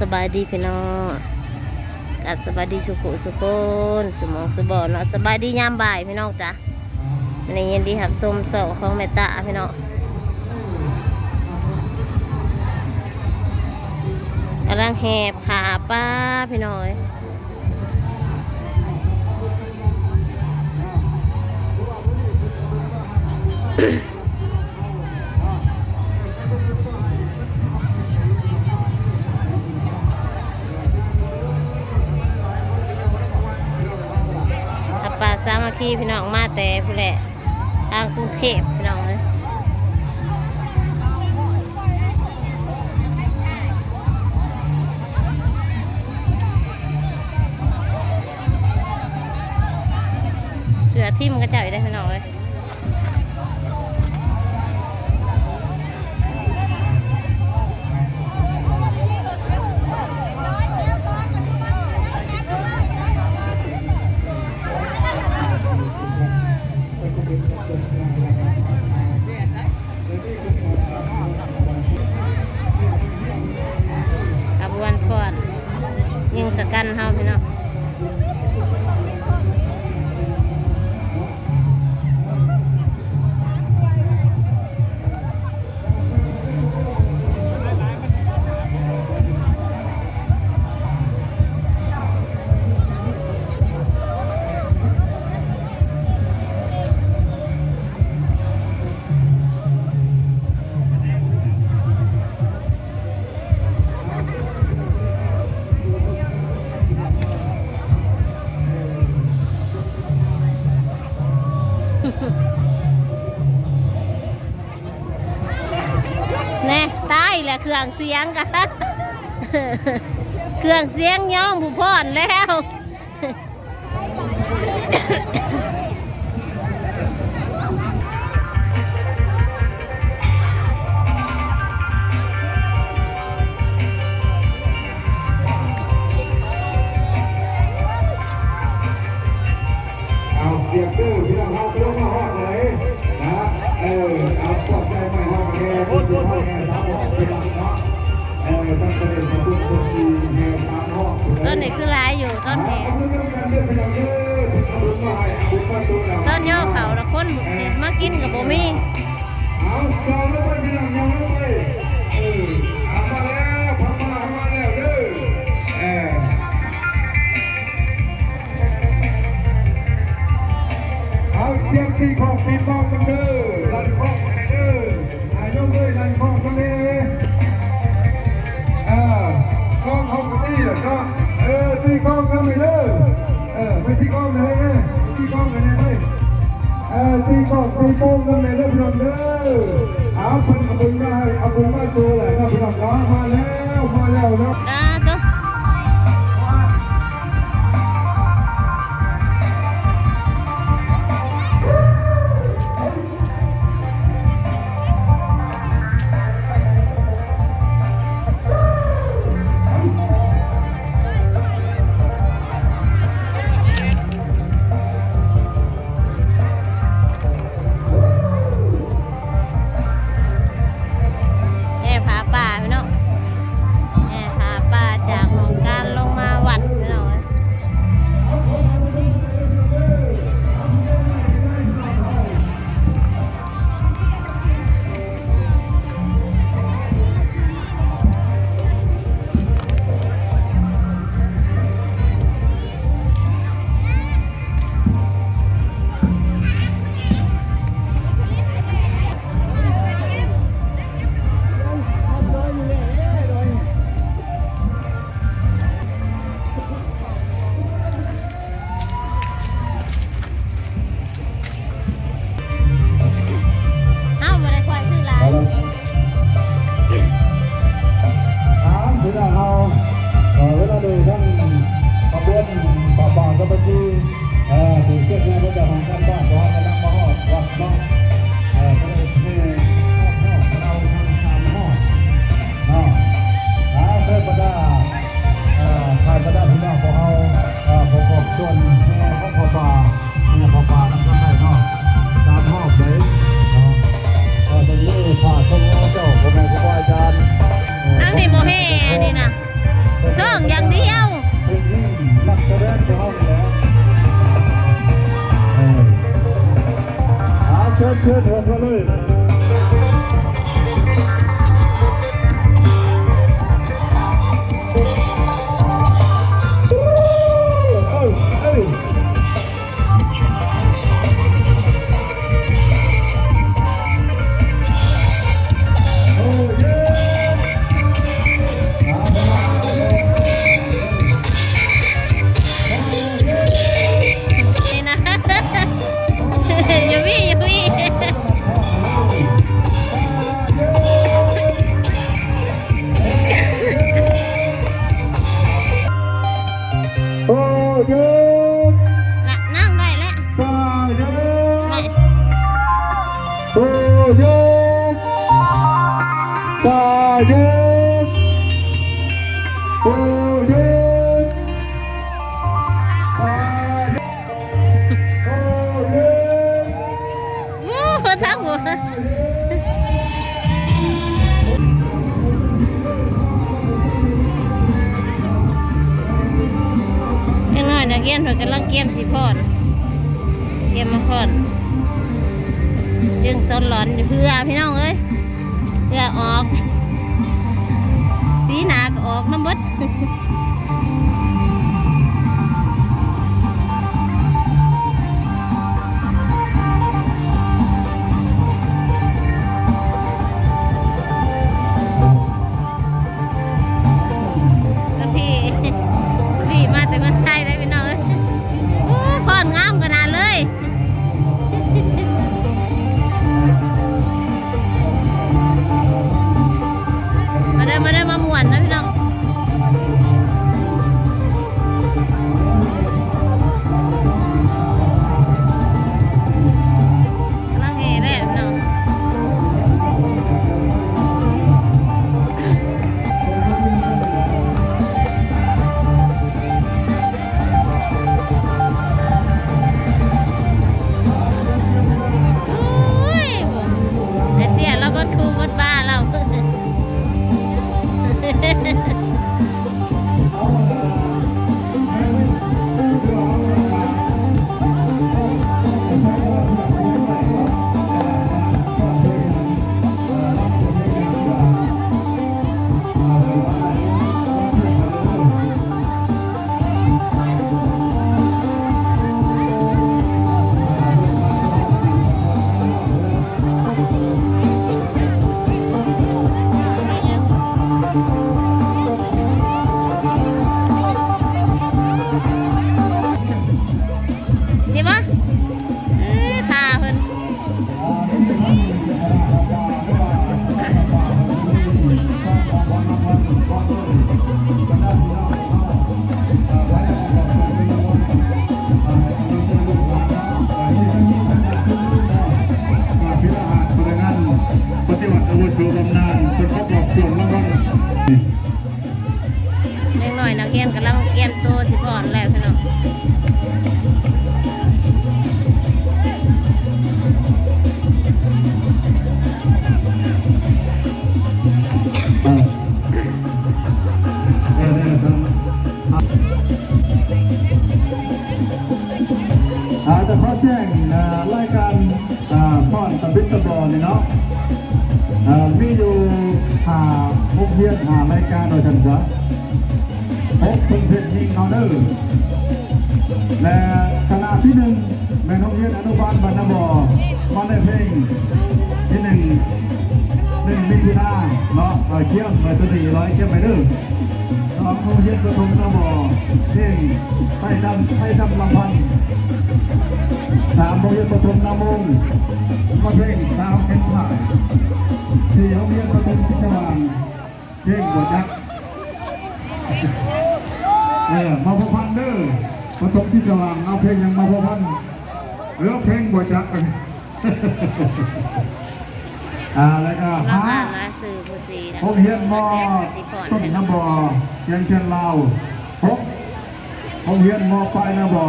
สบายดีพี่น้องกับสบายดีสุขุสุคนสมองสุบอเนาะสบายดียามบ่ายพี่น้องจ้ะมันเย็นดีหับสมเสาของเมตตาพี่น้องกำลังแหบหาป้าพี่น้อยอ ซีพี่น้องมาแต่ผู้แหละทางกรุงเทพพี่น้องเลยเสือทิ่มกระเจ้าอยู่ได้พี่น้องเลย สกันเฮาพี่น้อง แน่ตายแหละเครื่องเสียงกันเครื่องเสียงย่องผู้พ่อนแล้ว ต้นนี้คือรายอยู่ต้นนี้ต้นย่อเขาละคนสิมากินกับโบมี่ ที่ก็ต้องโป้งกันเลยนะพี่น้องเด้อเอาคนขบวนได้เอาเนมาตัวเลยครับพี่น้องมาแล้วมาแล้วนะ เชิญเถิดมาเลย ย้โอ้เย้ตาเย้โอ้เย้วู้ทั้งหัวยังน้อยนะเกียนเพิ่นกำลังเกียมสิพอนเกียมมาพอนเรื่องซ้อนหลอนเพื่อพี่น้องเอ้ยเพื่อออก ออกน้ำมัดามีดูหาพวกเพียนหารายการโดยฉันจะพบเพิ่งเพชรยิงเอาเดอร์และคณะที่หนึ่งแม่นกเพียนอนุบาลบรรณบอมาได้เพลงที่หนึ่ง หนึ่งมิถุนาเนาะเอ่อเขี้ยมเบอร์ตัวสี่ร้อยเขี้ยมไปเด้อสองโรงเรียนประถมนาบอเพ่งไทยดำไทยดำลำพันสามโรงเรียนประถมนามงมาเพ่งสาวเข็นผ่ายสี่โรงเรียนประถมพิจารณเพ่งบัวจักเออมาพบพันเด้อประถมพิจารณเอาเพลงยังมาพบพันเออเพลงบัวจัก อ่าแล้วก็เราหาอ่านมาสื่อผู้สีนะผมเฮียนมอแจ้งสิพอต้นน้องน้ำบ่อเชียงเชียนลาวผมผมเฮียนมอปน้ำบ่อ